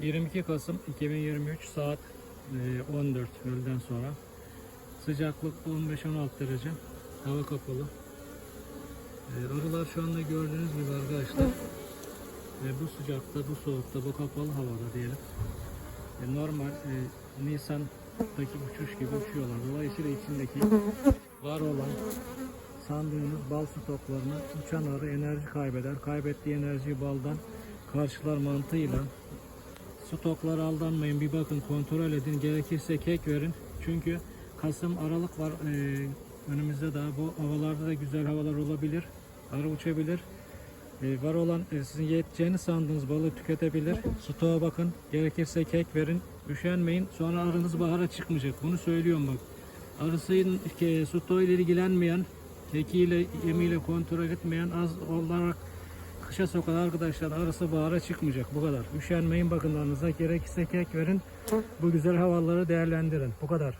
22 Kasım 2023 saat e, 14 öğleden sonra. Sıcaklık 15-16 derece. Hava kapalı. E, Arılar şu anda gördüğünüz gibi arkadaşlar. e, Bu sıcakta, bu soğukta, bu kapalı havada diyelim. E, Normal e, Nisan'daki uçuş gibi uçuyorlar. Dolayısıyla içindeki var olan sandığınız bal stoklarına uçan arı enerji kaybeder. Kaybettiği enerjiyi baldan karşılar mantığıyla stoklara aldanmayın. Bir bakın kontrol edin. Gerekirse kek verin. Çünkü Kasım Aralık var ee, önümüzde daha. Bu havalarda da güzel havalar olabilir. Arı uçabilir. Ee, var olan e, sizin yeteceğini sandığınız balığı tüketebilir. Stoğa bakın. Gerekirse kek verin. Üşenmeyin. Sonra arınız bahara çıkmayacak. Bunu söylüyorum bak. Arısının e, stoğu ile ilgilenmeyen, kekiyle, yemiyle kontrol etmeyen az olarak kışa sokan arkadaşlar arısı bahara çıkmayacak. Bu kadar. Üşenmeyin bakın arınıza. Gerekirse kek verin. Bu güzel havaları değerlendirin. Bu kadar.